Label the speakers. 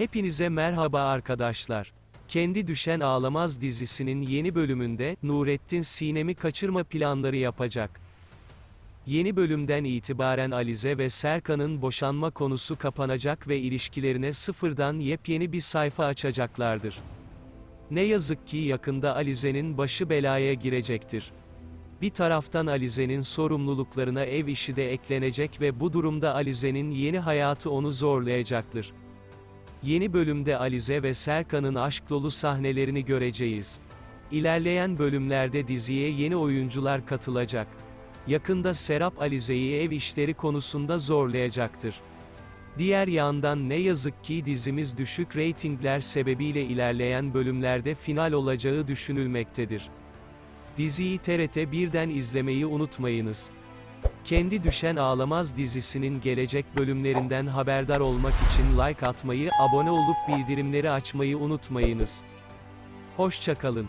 Speaker 1: Hepinize merhaba arkadaşlar. Kendi Düşen Ağlamaz dizisinin yeni bölümünde, Nurettin Sinem'i kaçırma planları yapacak. Yeni bölümden itibaren Alize ve Serkan'ın boşanma konusu kapanacak ve ilişkilerine sıfırdan yepyeni bir sayfa açacaklardır. Ne yazık ki yakında Alize'nin başı belaya girecektir. Bir taraftan Alize'nin sorumluluklarına ev işi de eklenecek ve bu durumda Alize'nin yeni hayatı onu zorlayacaktır. Yeni bölümde Alize ve Serkan'ın aşk dolu sahnelerini göreceğiz. İlerleyen bölümlerde diziye yeni oyuncular katılacak. Yakında Serap Alize'yi ev işleri konusunda zorlayacaktır. Diğer yandan ne yazık ki dizimiz düşük reytingler sebebiyle ilerleyen bölümlerde final olacağı düşünülmektedir. Diziyi TRT 1'den izlemeyi unutmayınız. Kendi Düşen Ağlamaz dizisinin gelecek bölümlerinden haberdar olmak için like atmayı, abone olup bildirimleri açmayı unutmayınız. Hoşçakalın.